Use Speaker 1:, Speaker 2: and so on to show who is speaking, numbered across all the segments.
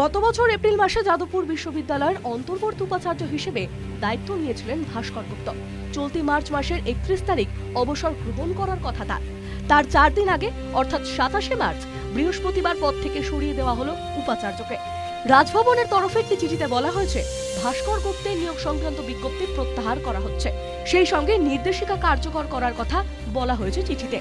Speaker 1: গত বছর এপ্রিল মাসে যাদবপুর বিশ্ববিদ্যালয়ের অন্তর্বর্তী উপাচার্য হিসেবে দায়িত্ব নিয়েছিলেন ভাস্কর গুপ্ত। চলতি মার্চ মাসের একত্রিশ তারিখ অবসর গ্রহণ করার কথা তার। তার চার দিন আগে, অর্থাৎ সাতাশে মার্চ, বৃহস্পতিবার পদ থেকে সরিয়ে দেওয়া হলো উপাচার্যকে। রাজভবনের তরফে একটি চিঠিতে বলা হয়েছে, ভাস্কর গুপ্তের নিয়োগ সংক্রান্ত বিজ্ঞপ্তি প্রত্যাহার করা হচ্ছে। সেই সঙ্গে নির্দেশিকা কার্যকর করার কথা বলা হয়েছে চিঠিতে।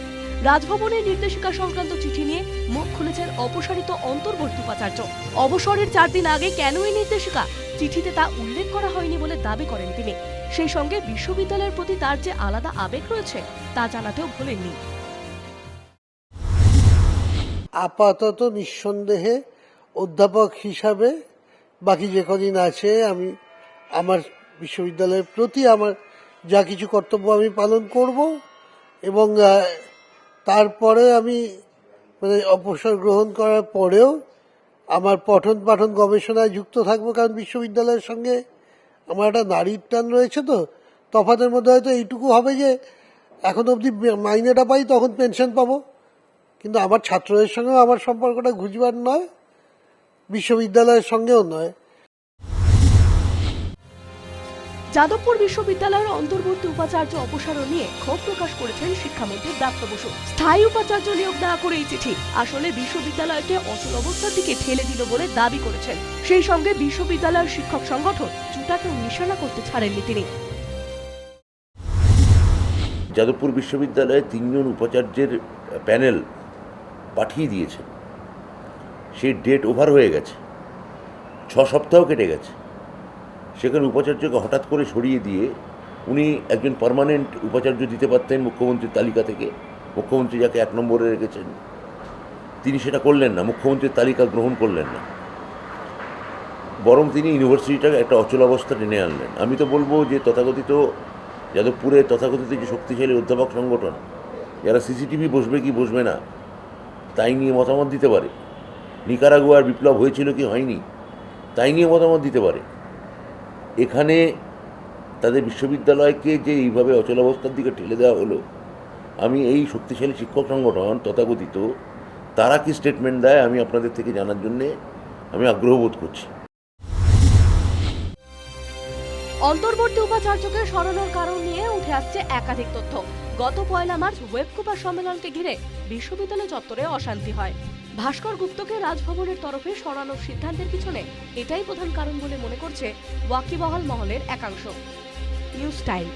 Speaker 1: রাজভবনের নির্দেশিকা সংক্রান্ত চিঠি নিয়ে মুখ খুলেছেন অপসারিত অন্তর্বর্তী উপাচার্য। অবসরের চার দিন আগে কেন এই নির্দেশিকা? চিঠিতে তা উল্লেখ করা হয়নি বলে দাবি করেন তিনি। সেই সঙ্গে বিশ্ববিদ্যালয়ের প্রতি তার যে আলাদা আবেগ রয়েছে, তা জানাতেও ভোলেননি।
Speaker 2: আপাতত নিঃসন্দেহে অধ্যাপক হিসাবে বাকি যে কদিন আছে, আমি আমার বিশ্ববিদ্যালয়ের প্রতি আমার যা কিছু কর্তব্য আমি পালন করব এবং তারপরে আমি মানে অবসর গ্রহণ করার পরেও আমার পঠন পাঠন গবেষণায় যুক্ত থাকব, কারণ বিশ্ববিদ্যালয়ের সঙ্গে আমার একটা নারীর টান রয়েছে তো, তফাতের মধ্যে হয়তো এইটুকু হবে যে এখন অবধি মাইনেটা পাই তখন পেনশন পাবো। কিন্তু আমার ছাত্রদের সঙ্গেও আমার সম্পর্কটা গুজবার নয়, বিশ্ববিদ্যালয়ের সঙ্গেও নয়।
Speaker 1: যাদবপুর বিশ্ববিদ্যালয়ের অন্তর্বর্তী উপাচার্য অপসারণ নিয়ে ক্ষোভ প্রকাশ করেছেন শিক্ষামন্ত্রী ব্রাত্য বসু। স্থায়ী উপাচার্য নিয়োগ না করে এই চিঠি আসলে বিশ্ববিদ্যালয়কে অচল অবস্থার দিকে ঠেলে দিল বলে দাবি করেছেন। সেই সঙ্গে বিশ্ববিদ্যালয়ের শিক্ষক সংগঠন জুটাকেও নিশানা করতে ছাড়েননি তিনি।
Speaker 3: যাদবপুর বিশ্ববিদ্যালয়ে তিনজন উপাচার্যের প্যানেল পাঠিয়ে দিয়েছেন সেই ডেট ওভার হয়ে গেছে। ছ সপ্তাহ কেটে গেছে। সেখানে উপাচার্যকে হঠাৎ করে সরিয়ে দিয়ে উনি একজন পার্মানেন্ট উপাচার্য দিতে পারতেন মুখ্যমন্ত্রীর তালিকা থেকে। মুখ্যমন্ত্রী যাকে এক নম্বরে রেখেছেন, তিনি সেটা করলেন না, মুখ্যমন্ত্রীর তালিকা গ্রহণ করলেন না। বরং তিনি ইউনিভার্সিটিটাকে একটা অচল অবস্থা টেনে আনলেন। আমি তো বলব যে তথাকথিত যাদবপুরে তথাকথিত যে শক্তিশালী অধ্যাপক সংগঠন, যারা সিসিটিভি বসবে কি বসবে না, তাই নিয়ে মতামত দিতে পারে। নিকারাগুয়ার বিপ্লব হয়েছিল কি হয়নি, তাই নিয়ে মতামত দিতে পারে। এখানে তাদের বিশ্ববিদ্যালয়কে যে এইভাবে অচল অবস্থার দিকে ঠেলে দেওয়া হলো, আমি এই শক্তিশালী শিক্ষক সংগঠন তথাকথিত তারা কি স্টেটমেন্ট দেয়, আমি আপনাদের থেকে জানার জন্যে আমি আগ্রহ বোধ করছি।
Speaker 1: অন্তর্বর্তী উপাচার্যকে সরানোর কারণ নিয়ে উঠে আসছে একাধিক তথ্য। গত পয়লা মার্চ ওয়েবকুপার সম্মেলনকে ঘিরে বিশ্ববিদ্যালয় চত্বরে অশান্তি হয়। ভাস্কর গুপ্তকে রাজভবনের তরফে সরানোর সিদ্ধান্তের পিছনে এটাই প্রধান কারণ বলে মনে করছে ওয়াকিবহাল মহলের একাংশ। News time.